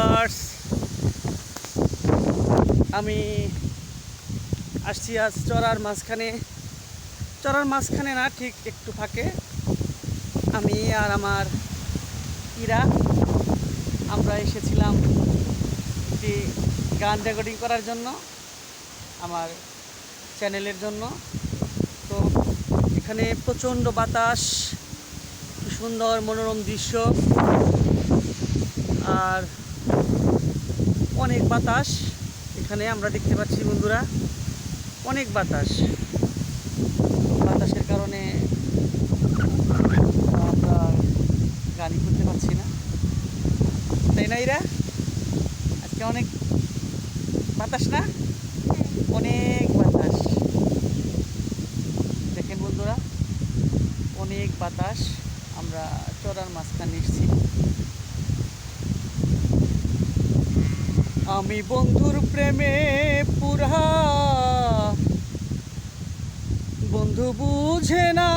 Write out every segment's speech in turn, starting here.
Viewers, আমি আসছি আজ চড়ার মাঝখানে। চড়ার মাঝখানে না, ঠিক একটু ফাঁকে। আমি আর আমার ইরা, আমরা এসেছিলাম একটি গান রেকর্ডিং করার জন্য, আমার চ্যানেলের জন্য। তো এখানে প্রচণ্ড বাতাস সুন্দর মনোরম দৃশ্য। আর অনেক বাতাস। এখানে আমরা দেখতে পাচ্ছি বন্ধুরা, অনেক বাতাস। বাতাসের কারণে আমরা গাড়ি করতে পারছি না। তাই না এরা আজকে অনেক বাতাস না? অনেক বাতাস। দেখেন বন্ধুরা, অনেক বাতাস। আমরা চড়ার মাঝখানে এসেছি। আমি বন্ধুর প্রেমে পুরা বন্ধু বুঝে না।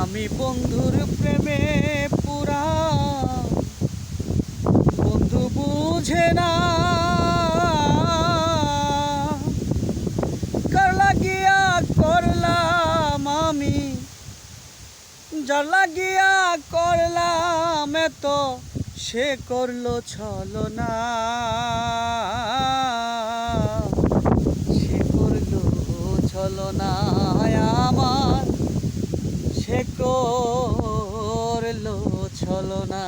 আমি বন্ধুর প্রেমে পুরা যার লাগিয়া করলাম এত, সে করল ছলো না সে করল ছলো না আমার, সে করল ছলো না